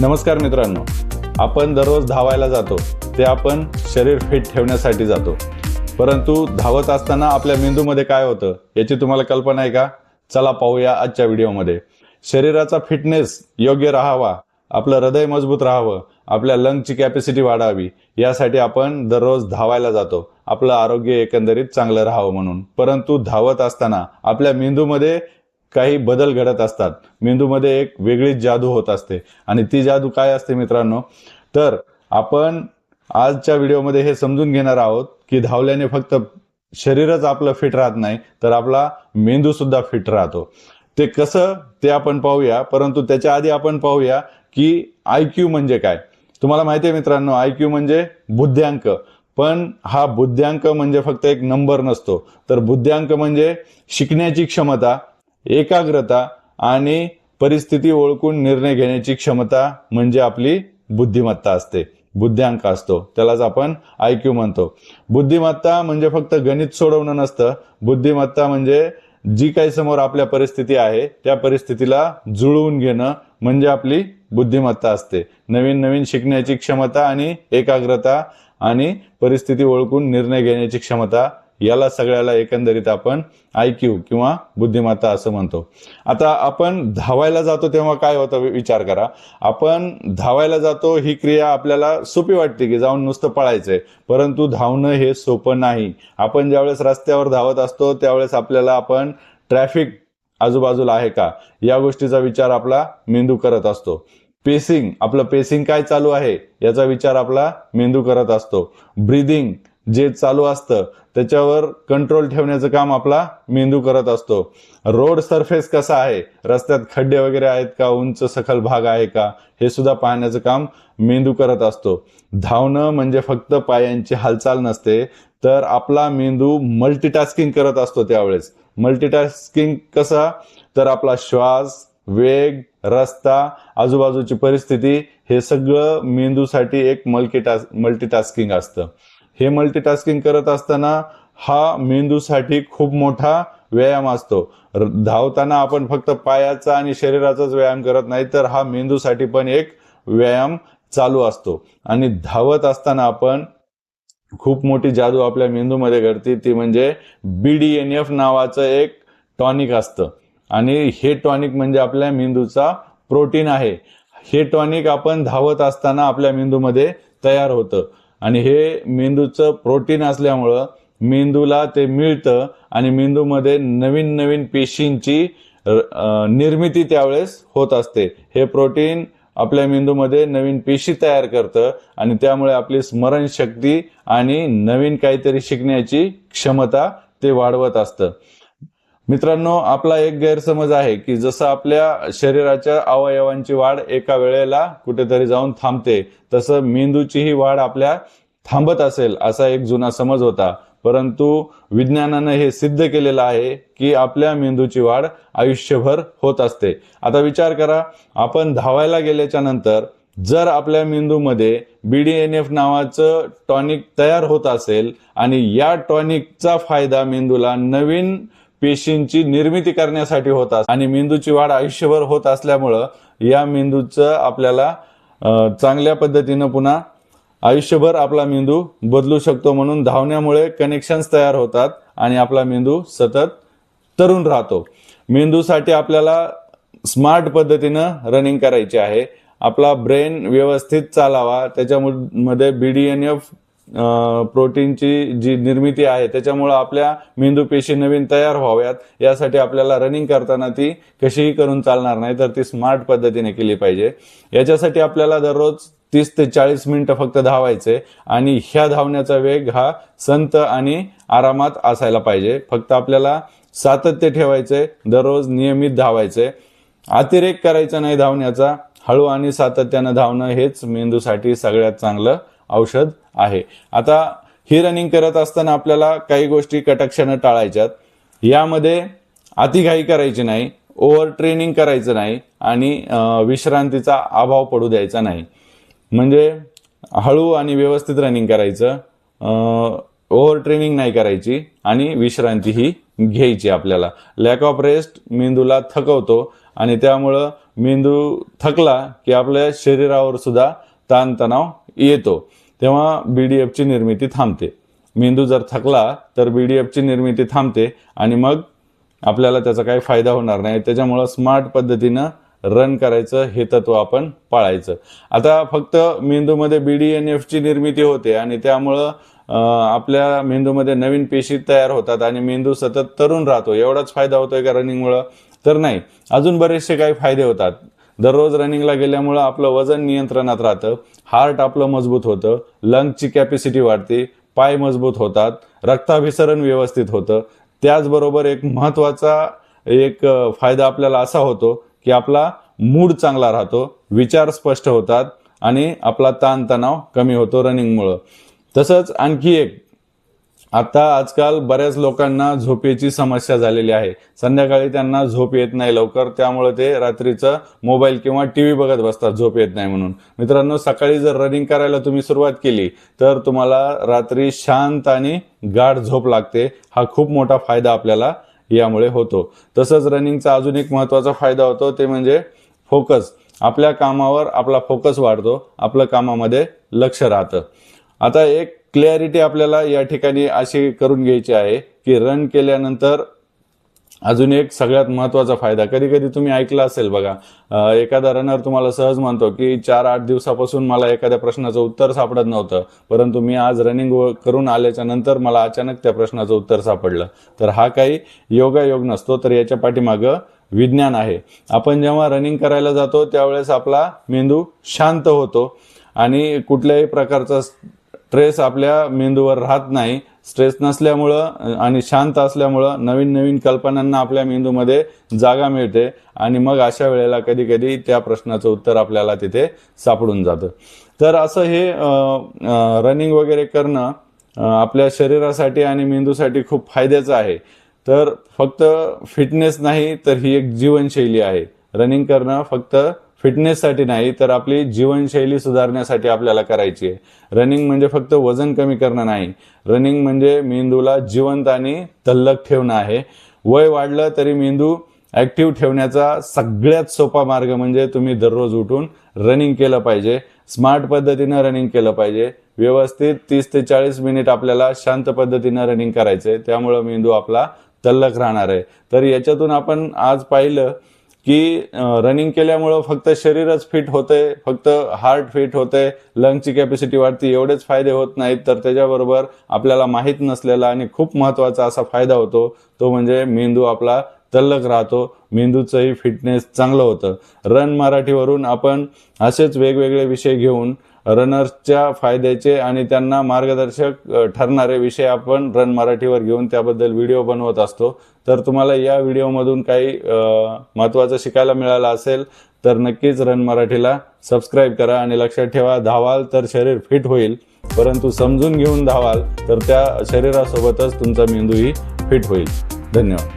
नमस्कार मित्रांनो. आपण दररोज धावायला जातो ते आपण शरीर फिट ठेवण्यासाठी जातो. परंतु धावत असताना आपल्या मेंदूमध्ये काय होतं याची तुम्हाला कल्पना आहे का? चला पाहूया आजच्या व्हिडिओमध्ये. शरीराचा फिटनेस योग्य राहावा आपलं हृदय मजबूत राहावं आपल्या लंगची कॅपॅसिटी वाढावी यासाठी आपण दररोज धावायला जातो. आपलं आरोग्य एकंदरीत चांगलं राहावं म्हणून. परंतु धावत असताना आपल्या मेंदूमध्ये काही बदल घडत असतात. मेंदूमध्ये एक वेगळीच जादू होत असते. आणि ती जादू काय असते मित्रांनो? तर आपण आजच्या व्हिडिओमध्ये हे समजून घेणार आहोत की धावल्याने फक्त शरीरच आपलं फिट राहत नाही तर आपला मेंदू सुद्धा फिट राहतो. ते कसं ते आपण पाहूया. परंतु त्याच्या आधी आपण पाहूया की आय क्यू म्हणजे काय? तुम्हाला माहिती आहे मित्रांनो आय क्यू म्हणजे बुद्ध्यांक. पण हा बुद्ध्यांक म्हणजे फक्त एक नंबर नसतो. तर बुद्ध्यांक म्हणजे शिकण्याची क्षमता एकाग्रता आणि परिस्थिती ओळखून निर्णय घेण्याची क्षमता म्हणजे आपली बुद्धिमत्ता असते. बुद्ध्यांक असतो. त्यालाच आपण आय क्यू म्हणतो. बुद्धिमत्ता म्हणजे फक्त गणित सोडवणं नसतं. बुद्धिमत्ता म्हणजे जी काही समोर आपल्या परिस्थिती आहे त्या परिस्थितीला जुळवून घेणं म्हणजे आपली बुद्धिमत्ता असते. नवीन नवीन शिकण्याची क्षमता आणि एकाग्रता आणि परिस्थिती ओळखून निर्णय घेण्याची क्षमता याला सगळ्याला एकंदरीत आपण आय क्यू किंवा बुद्धिमत्ता असं म्हणतो. आता आपण धावायला जातो तेव्हा काय होतं? विचार करा. आपण धावायला जातो ही क्रिया आपल्याला सोपी वाटते की जाऊन नुसतं पळायचंय. परंतु धावणं हे सोपं नाही. आपण ज्यावेळेस रस्त्यावर धावत असतो त्यावेळेस आपल्याला आपण ट्रॅफिक आजूबाजूला आहे का? या गोष्टीचा विचार आपला मेंदू करत असतो. पेसिंग आपलं पेसिंग काय चालू आहे? याचा विचार आपला मेंदू करत असतो. ब्रिदिंग जे चालू असतं त्याच्यावर कंट्रोल ठेवण्याचं काम आपला मेंदू करत असतो. रोड सरफेस कसा आहे? रस्त्यात खड्डे वगैरे आहेत का? उंच सखल भाग आहे का? हे सुद्धा पाहण्याचं काम मेंदू करत असतो. धावणं म्हणजे फक्त पायांची हालचाल नसते तर आपला मेंदू मल्टीटास्किंग करत असतो त्यावेळेस. मल्टीटास्किंग कसा? तर आपला श्वास वेग रस्ता आजूबाजूची परिस्थिती हे सगळं मेंदूसाठी एक मल्टीटास मल्टीटास्किंग असतं. हे मल्टीटास्किंग करत असताना हा मेंदूसाठी खूप मोठा व्यायाम असतो. धावताना आपण फक्त पायाचा आणि शरीराचाच व्यायाम करत नाही तर हा मेंदूसाठी पण एक व्यायाम चालू असतो. आणि धावत असताना आपण खूप मोठी जादू आपल्या मेंदूमध्ये घडते ती म्हणजे बी डी एन एफ नावाचं एक टॉनिक असतं. आणि हे टॉनिक म्हणजे आपल्या मेंदूचा प्रोटीन आहे. हे टॉनिक आपण धावत असताना आपल्या मेंदूमध्ये तयार होतं. आणि हे मेंदूचं प्रोटीन असल्यामुळं मेंदूला ते मिळतं आणि मेंदूमध्ये नवीन नवीन पेशींची निर्मिती त्यावेळेस होत असते. हे प्रोटीन आपल्या मेंदूमध्ये नवीन पेशी तयार करतं आणि त्यामुळे आपली स्मरणशक्ती आणि नवीन काहीतरी शिकण्याची क्षमता ते वाढवत असतं. मित्रांनो आपला एक गैरसमज आहे की जसं आपल्या शरीराच्या अवयवांची वाढ एका वेळेला कुठेतरी जाऊन थांबते तसं मेंदूचीही वाढ आपल्या थांबत असेल असा एक जुना समज होता. परंतु विज्ञानानं हे सिद्ध केलेलं आहे की आपल्या मेंदूची वाढ आयुष्यभर होत असते. आता विचार करा आपण धावायला गेल्याच्यानंतर जर आपल्या मेंदूमध्ये बी डी एन एफ नावाचं टॉनिक तयार होत असेल आणि या टॉनिकचा फायदा मेंदूला नवीन पेशींची निर्मिती करण्यासाठी होतात आणि मेंदूची वाढ आयुष्यभर होत असल्यामुळं या मेंदूचं आपल्याला चांगल्या पद्धतीनं पुन्हा आयुष्यभर आपला मेंदू बदलू शकतो म्हणून धावण्यामुळे कनेक्शन्स तयार होतात आणि आपला मेंदू सतत तरुण राहतो. मेंदूसाठी आपल्याला स्मार्ट पद्धतीनं रनिंग करायची आहे. आपला ब्रेन व्यवस्थित चालावा. त्याच्यामध्ये बी डी एन एफ प्रोटीनची जी निर्मिती आहे त्याच्यामुळं आपल्या मेंदू पेशी नवीन तयार व्हाव्यात. यासाठी आपल्याला रनिंग करताना ती कशीही करून चालणार नाही तर ती स्मार्ट पद्धतीने केली पाहिजे. याच्यासाठी आपल्याला दररोज तीस ते चाळीस मिनिटं फक्त धावायचे आणि ह्या धावण्याचा वेग हा संत आणि आरामात असायला पाहिजे. फक्त आपल्याला सातत्य ठेवायचे दररोज नियमित धावायचे. अतिरेक करायचा नाही धावण्याचा. हळू आणि सातत्यानं धावणं हेच मेंदूसाठी सगळ्यात चांगलं औषध आहे. आता ही रनिंग करत असताना आपल्याला काही गोष्टी कटाक्षानं टाळायच्यात. यामध्ये अतिघाई करायची नाही ओव्हर ट्रेनिंग करायचं नाही आणि विश्रांतीचा अभाव पडू द्यायचा नाही. म्हणजे हळू आणि व्यवस्थित रनिंग करायचं ओव्हर ट्रेनिंग नाही करायची आणि विश्रांती ही घ्यायची आपल्याला. लॅक ऑफ रेस्ट मेंदूला थकवतो आणि त्यामुळं मेंदू थकला की आपल्या शरीरावर सुद्धा ताणतणाव येतो तेव्हा बी डी एफची निर्मिती थांबते. मेंदू जर थकला तर बी डी एफची निर्मिती थांबते आणि मग आपल्याला त्याचा काही फायदा होणार नाही. त्याच्यामुळं स्मार्ट पद्धतीनं रन करायचं हे तत्व आपण पाळायचं. आता फक्त मेंदूमध्ये बी डी एन एफची निर्मिती होते आणि त्यामुळं आपल्या मेंदूमध्ये नवीन पेशी तयार होतात आणि मेंदू सतत तरुण राहतो. एवढाच फायदा होतोय का रनिंगमुळं तर नाही. अजून बरेचसे काही फायदे होतात. दररोज रनिंगला गेल्यामुळं आपलं वजन नियंत्रणात राहतं हार्ट आपलं मजबूत होतं लंगची कॅपॅसिटी वाढते पाय मजबूत होतात रक्ताभिसरण व्यवस्थित होतं. त्याचबरोबर एक महत्त्वाचा एक फायदा आपल्याला असा होतो की आपला मूड चांगला राहतो विचार स्पष्ट होतात आणि आपला ताणतणाव कमी होतो रनिंगमुळं. तसंच आणखी एक आता आजकाल बऱ्याच लोकांना झोपेची समस्या झालेली आहे. संध्याकाळी त्यांना झोप येत नाही लवकर त्यामुळे ते रात्रीचं मोबाईल किंवा टी व्ही बघत बसतात झोप येत नाही म्हणून. मित्रांनो सकाळी जर रनिंग करायला तुम्ही सुरुवात केली तर तुम्हाला रात्री शांत आणि गाढ झोप लागते. हा खूप मोठा फायदा आपल्याला यामुळे होतो. तसंच रनिंगचा अजून एक महत्त्वाचा फायदा होतो ते म्हणजे फोकस आपल्या कामावर आपला फोकस वाढतो आपलं कामामध्ये लक्ष राहतं. आता एक क्लॅरिटी आपल्याला या ठिकाणी अशी करून घ्यायची आहे की रन केल्यानंतर अजून एक सगळ्यात महत्त्वाचा फायदा. कधी कधी तुम्ही ऐकलं असेल बघा एखादा रनर तुम्हाला सहज म्हणतो की चार आठ दिवसापासून मला एखाद्या प्रश्नाचं उत्तर सापडत नव्हतं परंतु मी आज रनिंग करून आल्याच्यानंतर मला अचानक त्या प्रश्नाचं उत्तर सापडलं. तर हा काही योगायोग नसतो तर याच्या पाठीमागं विज्ञान आहे. आपण जेव्हा रनिंग करायला जातो त्यावेळेस आपला मेंदू शांत होतो आणि कुठल्याही प्रकारचा स्ट्रेस आपल्या मेंदूवर राहत नाही. स्ट्रेस नसल्यामुळं आणि शांत असल्यामुळं नवीन नवीन कल्पनांना आपल्या मेंदूमध्ये जागा मिळते. आणि मग अशा वेळेला कधी कधी त्या प्रश्नाचं उत्तर आपल्याला तिथे सापडून जातं. तर असं हे रनिंग वगैरे करणं आपल्या शरीरासाठी आणि मेंदूसाठी खूप फायद्याचं आहे. तर फक्त फिटनेस नाही तर ही एक जीवनशैली आहे. रनिंग करणं फक्त फिटनेससाठी नाही तर आपली जीवनशैली सुधारण्यासाठी आपल्याला करायची आहे. रनिंग म्हणजे फक्त वजन कमी करणं नाही. रनिंग म्हणजे मेंदूला जिवंत आणि तल्लक ठेवणं आहे. वय वाढलं तरी मेंदू ऍक्टिव्ह ठेवण्याचा सगळ्यात सोपा मार्ग म्हणजे तुम्ही दररोज उठून रनिंग केलं पाहिजे. स्मार्ट पद्धतीनं रनिंग केलं पाहिजे. व्यवस्थित तीस ते चाळीस मिनिट आपल्याला शांत पद्धतीनं रनिंग करायचंय. त्यामुळं मेंदू आपला तल्लक राहणार आहे. तर याच्यातून आपण आज पाहिलं की रनिंग केल्यामुळं फक्त शरीरच फिट होते फक्त हार्ट फिट होते लंगची कॅपॅसिटी वाढते एवढेच फायदे होत नाहीत. तर त्याच्याबरोबर आपल्याला माहीत नसलेला आणि खूप महत्त्वाचा असा फायदा होतो तो म्हणजे मेंदू आपला तल्लक राहतो. मेंदूचंही फिटनेस चांगलं होतं. रन मराठीवरून आपण असेच वेगवेगळे विषय घेऊन रनर्सच्या फायद्याचे आणि त्यांना मार्गदर्शक ठरणारे विषय आपण रन मराठीवर घेऊन त्याबद्दल व्हिडिओ बनवत असतो. तर तुम्हाला या व्हिडिओमधून काही महत्त्वाचं शिकायला मिळालं असेल तर नक्कीच रन मराठीला सबस्क्राईब करा आणि लक्षात ठेवा धावाल तर शरीर फिट होईल. परंतु समजून घेऊन धावाल तर त्या शरीरासोबतच तुमचा मेंदूही फिट होईल. धन्यवाद.